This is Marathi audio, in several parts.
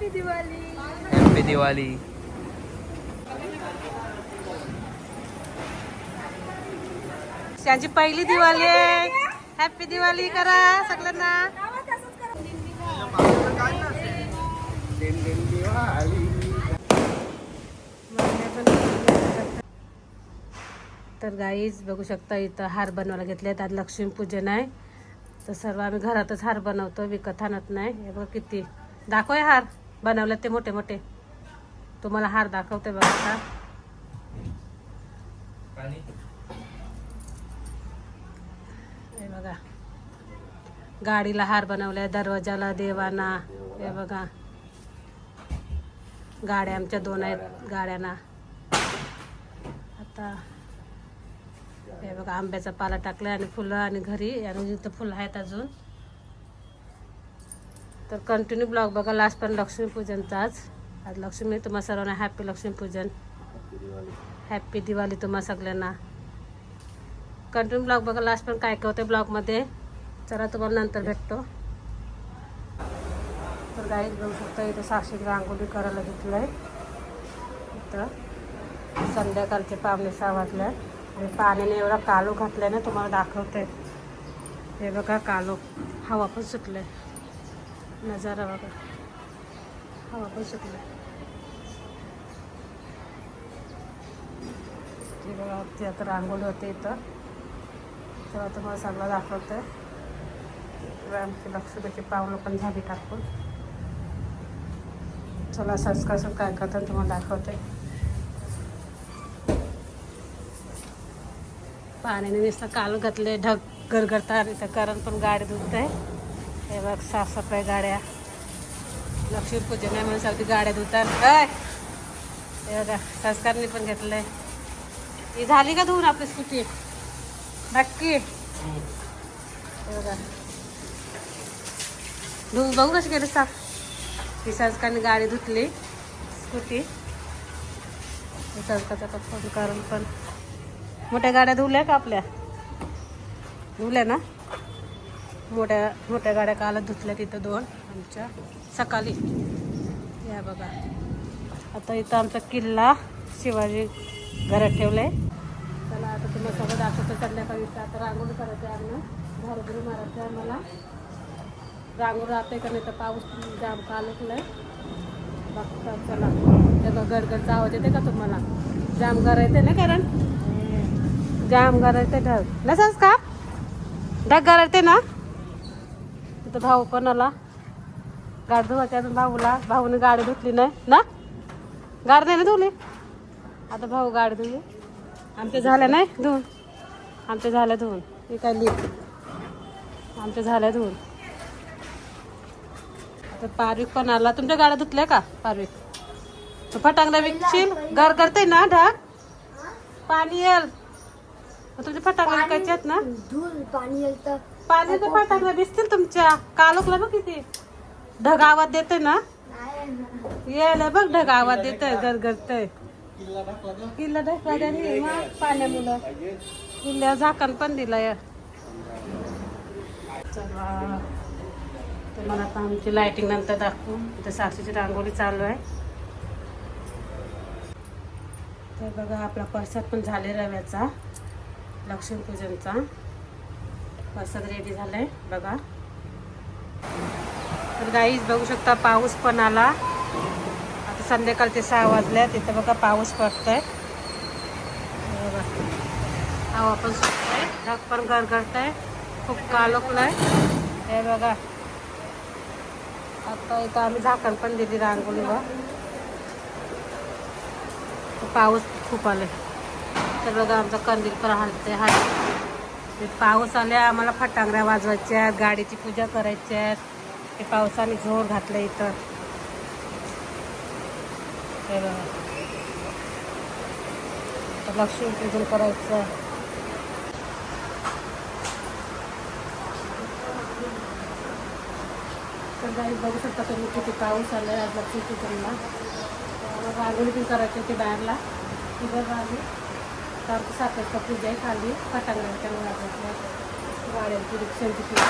हॅपी दिवाळी हॅपी दिवाळी त्यांची पहिली दिवाळी आहे. हॅपी दिवाळी करा सगळ्यांना. तर गाईज बघू शकता इथं हार बनवायला घेतले आज लक्ष्मीपूजन आहे. तर सर्व आम्ही घरातच हार बनवतो विकत आणत नाही. हे बघ किती. दाखवय हार. बनवले ते मोठे मोठे. तुम्हाला हार दाखवते बघा आता. हे बघा. गाडीला हार बनवलाय दरवाजाला देवाना. हे बघा. गाड्या आमच्या दोन आहेत गाड्यांना. आता हे बघा आंब्याचा पाला टाकलाय आणि फुलं आणि घरी आणि इथं फुलं आहेत अजून. तर कंटिन्यू ब्लॉग बघा. लास्ट पण लक्ष्मीपूजनचा आज. आज लक्ष्मी तुम्हा सर्वांना हॅपी लक्ष्मीपूजन. हॅपी दिवाळी तुम्हा सगळ्यांना. कंटिन्यू ब्लॉग बघा. लास्ट पण काय काय होते ब्लॉगमध्ये चला तुम्हाला नंतर भेटतो. तर गाईत बघू शकता इथं साक्षी रांगोळी करायला घेतलं आहे इथं संध्याकाळचे पावणे सहा वाजले. आणि पाण्याने एवढा कालो घातला ना तुम्हाला दाखवते. हे बघा कालो. हवा पण सुटले नजारा बघा. हवा पण सुटले ते बघा आता रांगोळी होते इथं. तेव्हा तुम्हाला सगळं दाखवते आमची लक्ष्मीची पावलं पण झाली टाकून. चला संस्कार काय करतात तुम्हाला दाखवते. पाण्याने नुसतं काल घातले ढग गरगरता आणि कारण पण गाडी धुत आहे हे बघ साफसफाई गाड्या. लक्ष्मीपूजन आहे म्हणून सारखी गाड्या धुतात. काय हे बघा संस्कारने पण घेतलंय. ही झाली का धुवून आपली स्कूटी? नक्की. हे बघा. धुवून बघू कशी गेली साफ. ही संस्कारने गाडी धुतली स्कूटी. संस्कारचा फोन करून पण. मोठ्या गाड्या धुवल्या का आपल्या? धुवल्या ना? मोठ्या मोठ्या गाड्या कालच धुतल्या तिथं दोन आमच्या सकाळी. या बघा. आता इथं आमचा किल्ला शिवाजी घरात ठेवलाय. चला आता तुम्हाला सगळं दाखवतो संध्याकाळी आता रांगोळी करायचं आहे आम्हाला घरगुरी मारायचं आहे मला रांगोळी राहते का नाही तर पाऊस जाम कालकलाय बघता चला. तेव्हा गडगडचा आवाज येते का तुम्हाला? जाम येते ना कारण? जाम येते ढग. नसच का? ढग येते ना? तिथं भाऊ पण आला गाडी धुवायची अजून भाऊला. भाऊने गाडी धुतली नाही. ना? गाडी नाही ना धुवली? आता भाऊ गाडी धुवली आमच्या झाल्या नाही धुवून. आमच्या झाल्या धुवून. हे काय लिप? आमच्या झाल्या धुवून. आता पारविक पण आला तुमच्या गाड्या धुतल्या का पारविक तू फटांगला विकशील? घर करते ना ढग पाणी येईल मग तुमचे फटाकडे विकायचे आहेत ना? धूल पाणी येतं पाणी तर फटाकडे दिसतील तुमच्या. कालोकला बघ किती. ढग आवाज देते ना? यायला बघ ढग आवाज देतोय गरगरतय. किल्ला ढकला पाण्यामुळं. किल्ल्या झाकण पण दिलं या चला. तुम्हाला आता आमची लाइटिंग नंतर दाखवू. तर सासूची रांगोळी चालू आहे. तर बघा आपला प्रसाद पण झाले रव्याचा. लक्ष्मीपूजनचा. असं रेडी झालाय बघा. तर गाईज बघू शकता पाऊस पण आला. आता संध्याकाळचे सहा वाजल्या तिथं बघा पाऊस पडतोय. बघा. हवा पण सुटतंय ढग पण गरगरतंय खूप कालोकलाय हे बघा. आता इथं आम्ही झाकण पण दिली रांगोळीवर पाऊस खूप आले तर बघा आमचा कंदील पण हलते ते पाऊस आल्या आम्हाला फटांगऱ्या वाजवायच्या आहेत गाडीची पूजा करायची आहेत ते पावसाने जोर घातलं इथं. हे बघा लक्ष्मीपूजन करायचं. आहे. तर गाडी बघू शकता तुम्ही किती पाऊस आलाय आज लक्ष्मीपूजनला तर रांगोळी पण करायची होती बाहेरला. इथं रांगोळी. तर आमची साखरचा पूजा खाली. फटांगणाच्या वाजवायच्या गाड्यांची रिक्षांची पूजा.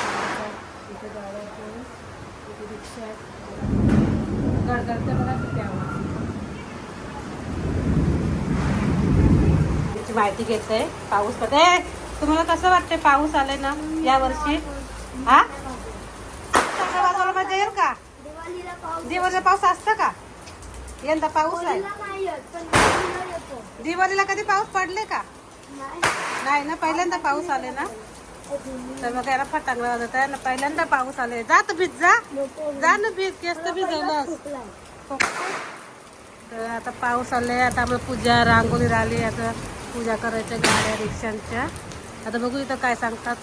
इथे गाड्यांची इथे रिक्षा गडगडते बघा किती आवाज त्याची माहिती घेते. पाऊस पडते तुम्हाला कसं वाटते पाऊस आले ना या वर्षी? हा? वाजवलं मजा येईल का? दिवाळीला पाऊस असतं का? यंदा पाऊस आहे. दिवाळीला कधी पाऊस पडले का? नाही. ना पहिल्यांदा पाऊस आले ना? तर मग याला फटांगला वाजत आहे ना पहिल्यांदा पाऊस आले. जा तर भिज जा. जा ना भिज केस तर भिजवलं तर आता पाऊस आले आता आपलं पूजा रांगोळी राहिली आता पूजा करायच्या गाड्या रिक्षांच्या. आता बघू इथं काय सांगतात.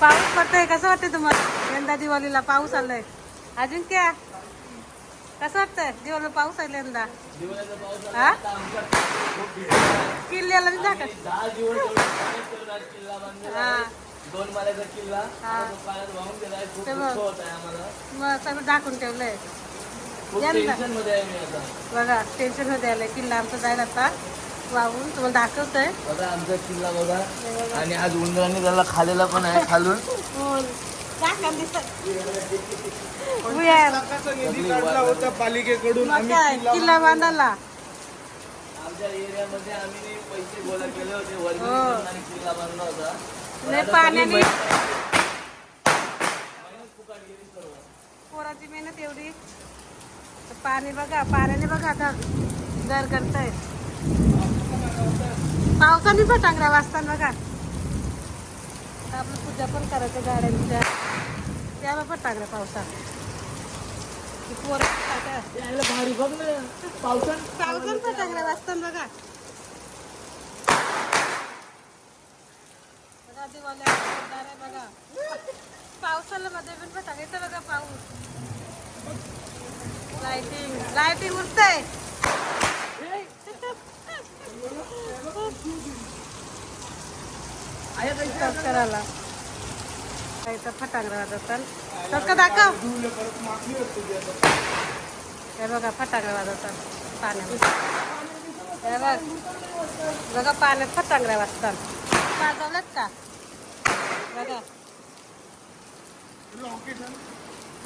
पाऊस पडतोय कसं वाटतंय तुम्हाला? यंदा दिवाळीला पाऊस आलाय. अजिंक्य कसं वाटतंय? दिवाळीला पाऊस आला यंदा. हा? किल्ल्याला हा. दोन माल्याचा किल्ला. हा. तो पाण्यात वाहून गेलाय खूप ते बघ. दुःख होत आहे आम्हाला. मग सगळं दाखवून ठेवलंय. टेन्शनमध्ये आहे मी आता. बघा टेन्शनमध्ये आलंय. किल्ला आमचा जायला आता वाहून तुम्हाला दाखवतोय. बघा आमचा किल्ला बघा. आणि आज उंदरांनी त्याला खालेला पण आहे खालून. सगळी वाट- पालिकेकडून मग काय किल्ला बांधायला आमच्या एरियामध्ये आम्ही पैसे गोळा केले होते. हो. करून आणि किल्ला बांधला होता. पण लय आता पाण्याने सगळी मै- मेहनत फुकट गेली सर्व. पोराची मेहनत एवढी. तर पाणी बघा पाण्याने बघा आता घर करताय. पावसाने फटांगरा वाजतात बघा. आपलं पूजा पण करायचं गाड्यांच्या. त्याला फटांगरा पावसात. ती पोरं काय काय यायला भारी बघ ना. पावसात पावसात फटांगरा वाजतात बघा. बघा दिवाळी आहे बघा. पावसाला मध्ये पण फटाके इथं बघा पाऊस. लाइटिंग लाइटिंग उठतंय करायला इथं फटांगरा वाजवतात तर दाखव हे बघा फटांगरा वाजवतात पाण्यामध्ये हे बघ बघा पाण्यात फटांगरा वाजतात वाजवलेत का बघा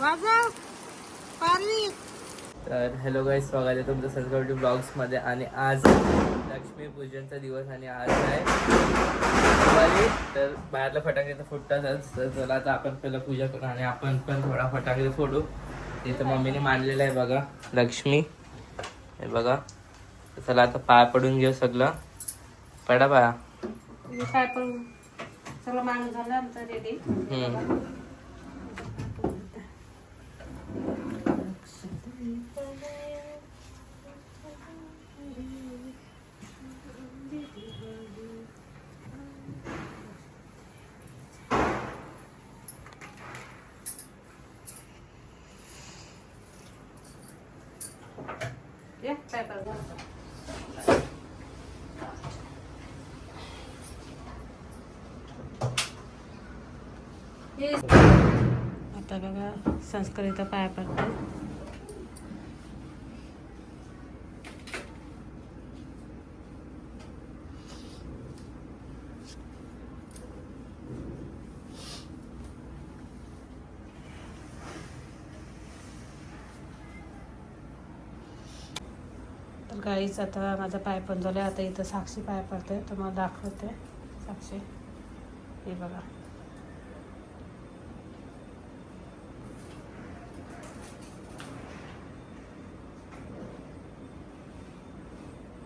वाजव पारवी तर हॅलो गाईज स्वागत आहे तुमचं संस्कृती ब्लॉग्समध्ये आणि आज लक्ष्मी पूजनचा दिवस आणि आज आहे दिवाळी. तर बाहेरला फटाके तर फुटतातच तर चला आता आपण पहिलं पूजा करू आणि आपण पण थोडा फटाके फोडू. इथं मम्मीने मांडलेलं आहे बघा लक्ष्मी. हे बघा. चला आता पाय पडून घेऊ सगळं. पडा पाया सगळं माणूस झालं आमचं रेडी हम्म. ये काय आता बघा संस्कृत पाया पडतात गाईच आता माझा पाय पण आहे आता इथं साक्षी पाय पडते तुम्हाला दाखवते. साक्षी हे बघा.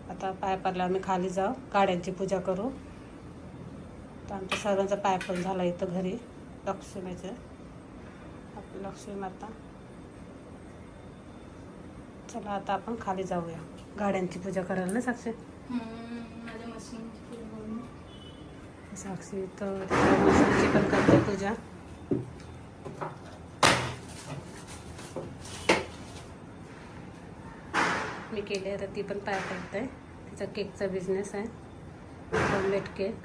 आता पाय पडला आम्ही खाली जाऊ गाड्यांची पूजा करू. तर आमच्या सर्वांचा पाय पण झाला इथं घरी लक्ष्मीचे. आपली लक्ष्मी माता. चला आता आपण खाली जाऊया. गाड्यांची पूजा करायला ना साक्षी? मशीनची साक्षी तर मशीनची पण करते पूजा. मी केली आता ती पण पाय करते. तिचा केकचा बिझनेस आहे. होममेड केक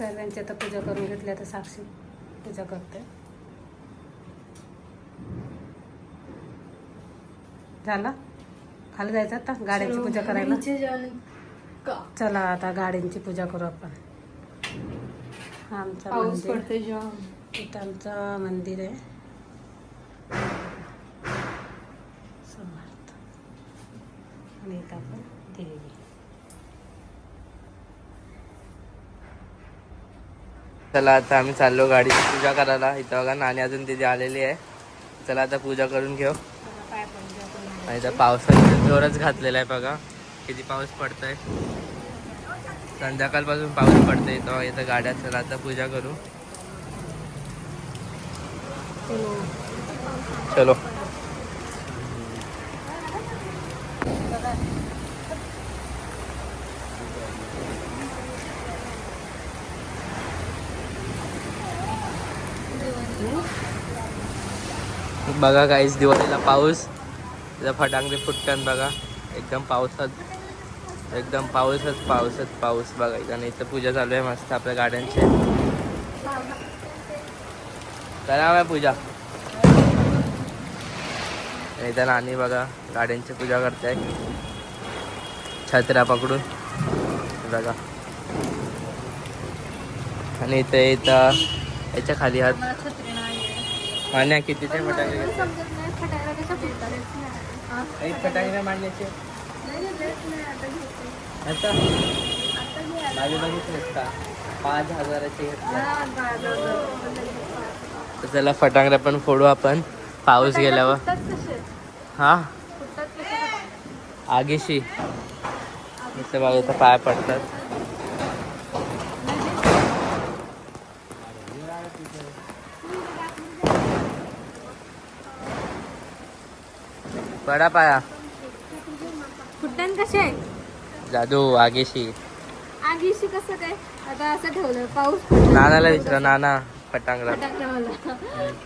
सर्वांची आता पूजा करून घेतली आता साक्षी पूजा करते. झालं? खाली जायचं आता? गाड्यांची पूजा करायला? चला आता गाड्यांची पूजा करू आपण. आमचा मंदिर. इथं आमचं मंदिर आहे. समर्थ. आणि इथं आपण देवी. चला आता आम्ही चाललो गाडीची पूजा करायला. इथं बघा नाणी अजून तिथे आलेली आहे. चला आता पूजा करून घेऊ. आणि तर पावसाने जोरच घातलेला आहे बघा. किती पाऊस पडतोय. संध्याकाळपासून पाऊस पडतोय इथं इथं गाड्या. चला आता पूजा करू. चलो. बघा काहीच दिवाळीला पाऊस. इथं फटांगरे फुटतात बघा. एकदम पावसात. एकदम पाऊसच पाऊसच पाऊस बघा इथं. आणि इथं पूजा चालू आहे मस्त आपल्या गाड्यांची. करा पूजा. इथं नाणी बघा गाड्यांची पूजा करताय. छत्र्या पकडून. बघा. आणि इथे इथं. याच्या खाली हात. मान्या कितीचे फटाके घेतले? हा? नाही. माझे बघितलेस का पाच हजाराचे घेतले चला फटाकडे पण फोडू आपण पाऊस गेल्यावर? हा? आगेशी इथं बघा इथं पाय पडतात पडा पाया. फुटतात कसे जादू आगेशी. आगीशी कसं काय? आता असं ठेवलं पाऊस नानाला विचारा नाना फटांगडा फटाकड्यावाला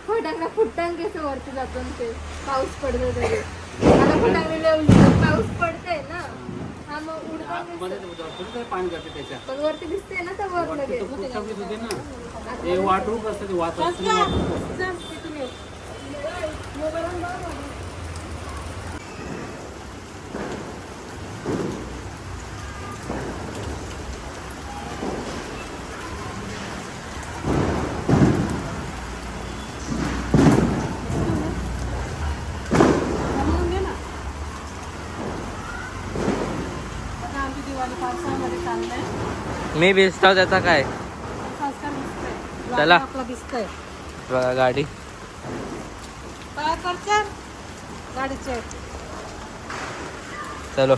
फटाकडा फुटतान कसं वरती जातो ते पाऊस पडतो तरी. आता फटाकडे पाऊस पडतंय ना. हा मग उडतान कसं? पाणी जाते त्याच्यात. पण वरती दिसते ना तर वर लगेच. होते ना. ते वाटरूप असतं. ते वाटरूप आता मी भिजतो त्याचा काय? चला. बघा गाडी. चलो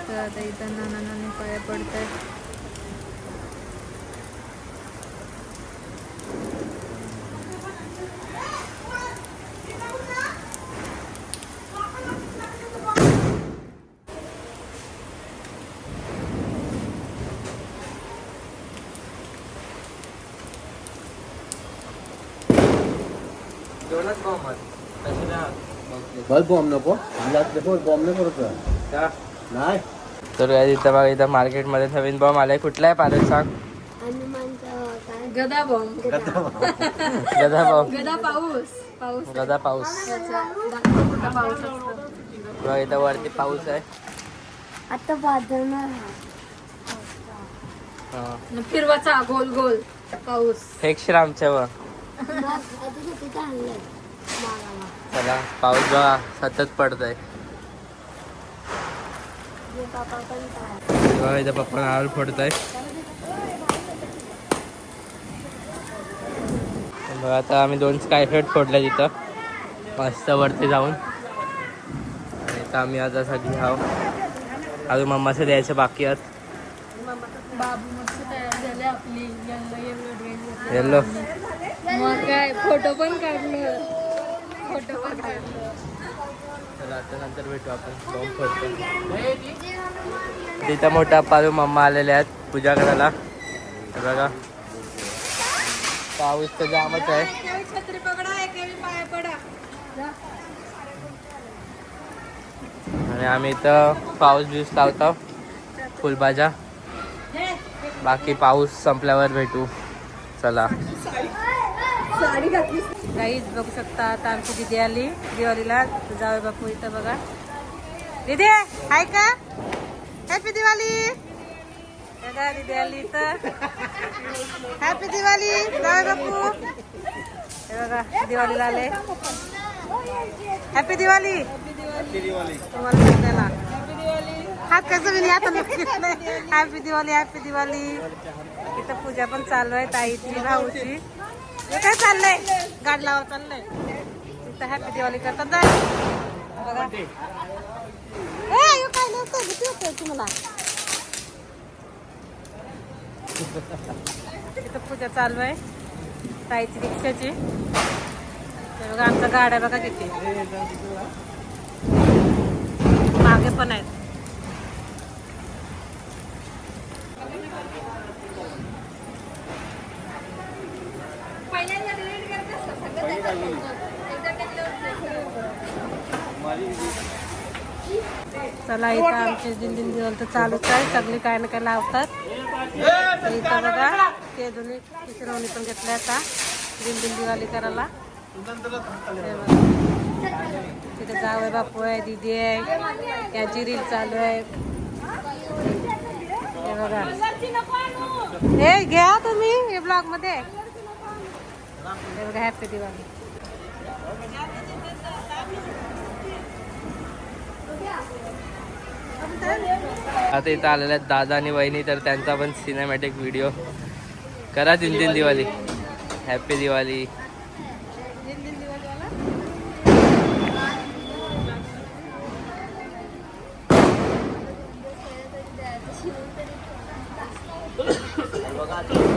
तर आता इथं नाना नानी पाया पडत आहेत बस बॉम्ब नको। बॉम्ब नाही करत नाही तर काय इथं बघा इथं मार्केटमध्ये नवीन बॉम्ब आलाय. कुठला आहे पारस सांग? गदा बॉम्ब गदा बॉम्ब गदा पाऊस. पाऊस. गदा पाऊस. बघा इथं वरती पाऊस आहे. आता वादळणार हा. फिरवाचा गोल गोल पाऊस. फेकशील आमच्यावर चला पाऊस बघा सतत पडतोय. बघा इथं पप्पा नारळ फोडत आहे बघा आता आम्ही दोन स्काय फ्लेट फोडल्या तिथं. मस्त वरती जाऊन. तर आम्ही आता सगळी हाव अजून मम्माचं द्यायचं बाकी आहेत. बाबू येल्लो मग काय फोटो पण काढलं. फोटो पण काढलं. आता नंतर भेटू आपण. तिथं मोठा पारू मम्मा आलेले आहेत पूजा करायला. बघा. पाऊस तर जामच आहे. आणि आम्ही इथं पाऊस बिऊस लावतो. फुलभाज्या. बाकी पाऊस संपल्यावर भेटू. चला. साडी घातली काहीच बघू शकता आता आमची दिदी आली. दिवाळीला जावे बापू इथं बघा. दिदी हाय का? हॅपी दिवाळी. बघा दिदी आली इथं. हॅपी दिवाळी जावे बापू. हे बघा दिवाळीला आले. हॅपी दिवाळी. तुम्हाला सांगते ना हात कसं मी आता हॅपी दिवाळी हॅपी दिवाळी. इथं पूजा पण चालू आहे ताईची भाऊची. काय चाललंय? गाड लावा चाललंय. तिथं हॅपी दिवाळी करतात ना. बघा. काय नव्हतं? तुम्हाला तिथं पूजा चालू आहे. ताईची रिक्षाची. बघा आमच्या गाड्या बघा किती. मागे पण आहेत पहिल्यांदा डिलीट करत असतं सगळं त्याच्यात होतं. एकदा टेकल्यावर चला इथं आमचे दिन दिन दिवस तर चालूच आहे. सगळी काय ना काय लावतात. तर इथं बघा ते दोन्ही तिसरवणी पण घेतल्या आता दिन दिन दिवाळी करायला. बघा. तिथे जाव आहे बापू आहे दिदी आहे याची रील चालू आहे. हे बघा. हे घ्या तुम्ही हे ब्लॉगमध्ये हे बघा हॅपी दिवाळी. आता इथं आलेल्या आहेत दादा आणि वहिनी तर त्यांचा पण सिनेमॅटिक व्हिडिओ करा तीन तीन दिवाळी. हॅपी दिवाळी.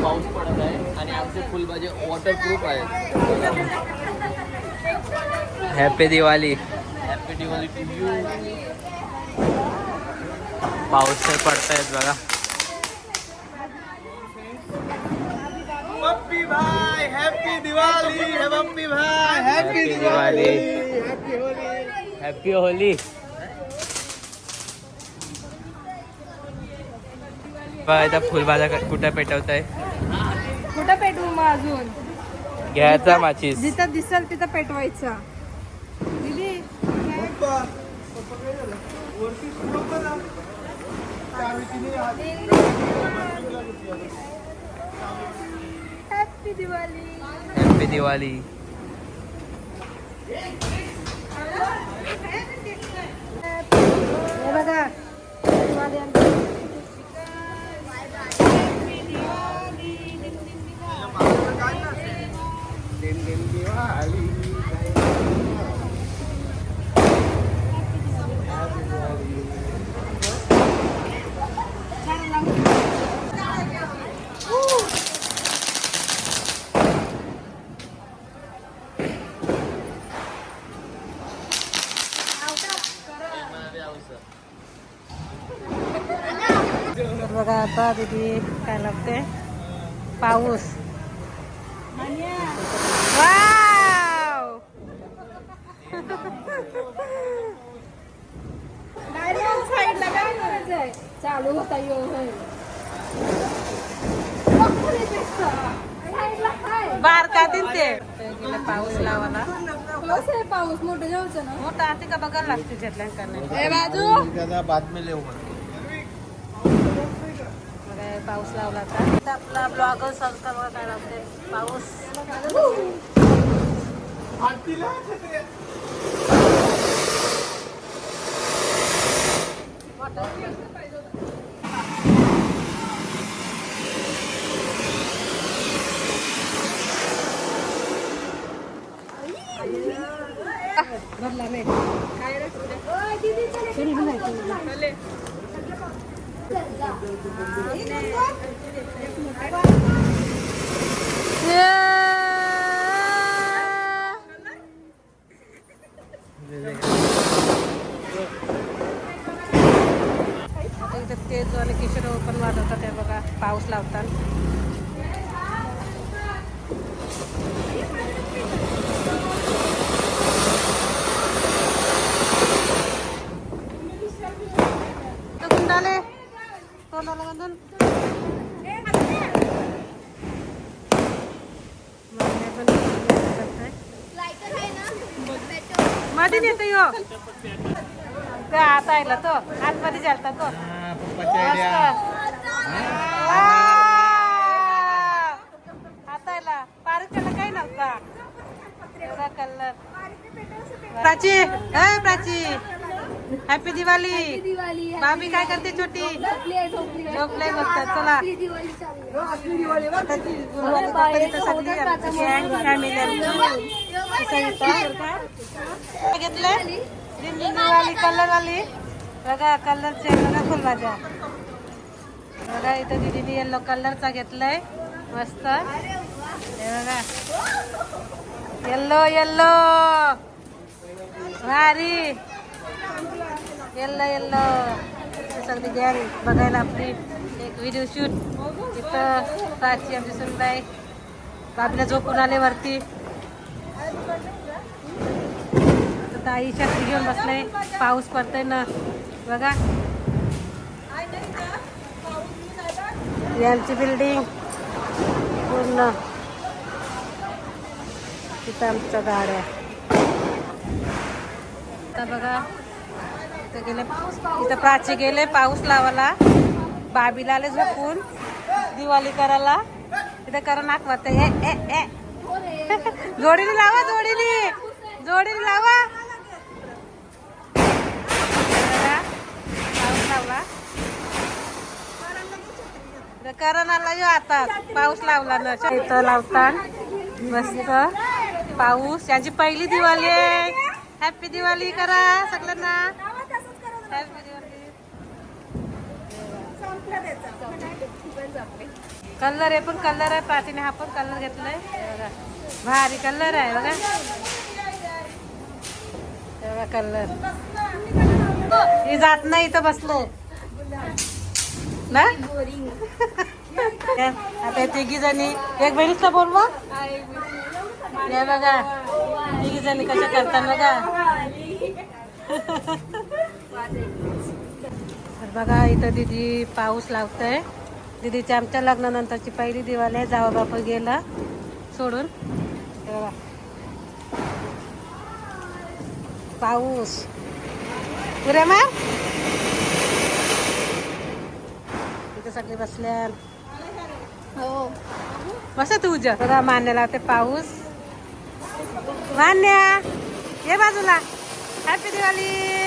पाऊस पडत आहे आणि आमचे फुलभाजे वॉटरप्रूफ आहेत. Happy Diwali. Happy Diwali to you पाऊस तर पडतायत बघा पप्पी भाई हॅपी दिवाळी हे पप्पी भाई happy Diwali happy Holi happy Holi बघा इथं फुलभाज्या क- कुठं पेटवत आहे कुठं पेटवू मग अजून घ्यायचा माचीस जिथं दिसल तिथं पेटवायचा दीदी हॅपी दिवाळी हॅपी दिवाळी बघा. दिवाळी आता दीदी काय लागते पाऊस. वाव! साईडला काय करायचंय चालू होता बारका दिन ते. ते गेले पाऊस लावाला पाऊस आहे पाऊस. मोठं जाऊचं ना. मोठा आती का? बघायला लागते बाजू. बाद में ले बघा हे पाऊस लावला इथं आपला ब्लॉग काय लागते पाऊस. भरला नाही. आता इथं तेज किशोर पण वाजवतात ते बघा पाऊस लावतात तोंडाला बांधून? मध्ये नेतो यो. तो आत आयला तो. आतमध्ये चालता तो. आत आयला. पारक त्याला काही नव्हता. कलर प्राची प्राची. हॅपी दिवाळी मामी काय करते छोटी? झोपली बघतात. चला. असं इथं. काय घेतलंय? दिवाळी कलर आली बघा कलरचे बघा फुलभाज्या बघा इथं दिदीने येल्लो कलरचा घेतलाय. मस्त. हे बघा. येल्लो येल्लो भारी. Yellow yellow. सगळी गॅरी बघायला आपली एक व्हिडिओ शूट इथं प्राची आमची सुनबाई बाबीला झोपून आले वरती. ताई छत्री घेऊन बसले. पाऊस पडतोय ना. बघा. यांची बिल्डिंग पूर्ण. तिथं आमच्या गाड्या. आता बघा. इथं गेले. इथं प्राची गेले पाऊस लावायला. बाबीला आले झोपून. दिवाळी करायला. इथं करा नाक वाटत ए ए ए जोडीने लावा जोडीने. जोडीने लावा. पाऊस लावला. इथं करण आला जो आता पाऊस लावला ना. इथं लावता मस्त. पाऊस. याची पहिली दिवाळी आहे. हॅपी दिवाळी करा सगळ्यांना. कलर आहे पण कलर आहे प्राचीने हा पण कलर घेतलाय. हे बघा. भारी कलर आहे बघा. हे बघा कलर. ही जात नाही इथं बसलो. ना? आता तिघी जणी. एक बहिणीचा बोलवा. बघा. तिघी जणी कशा करतात बघा. तर बघा इथं दिदी पाऊस लावतंय. दिदीच्या आमच्या लग्नानंतरची पहिली दिवाळी आहे जावा बापा गेला सोडून. पाऊस. पुऱ्या मा इथं सगळे बसल्या. हो. बस तुझ्या बघा मान्य लावते पाऊस. मान्या ये बाजूला. हॅपी दिवाळी.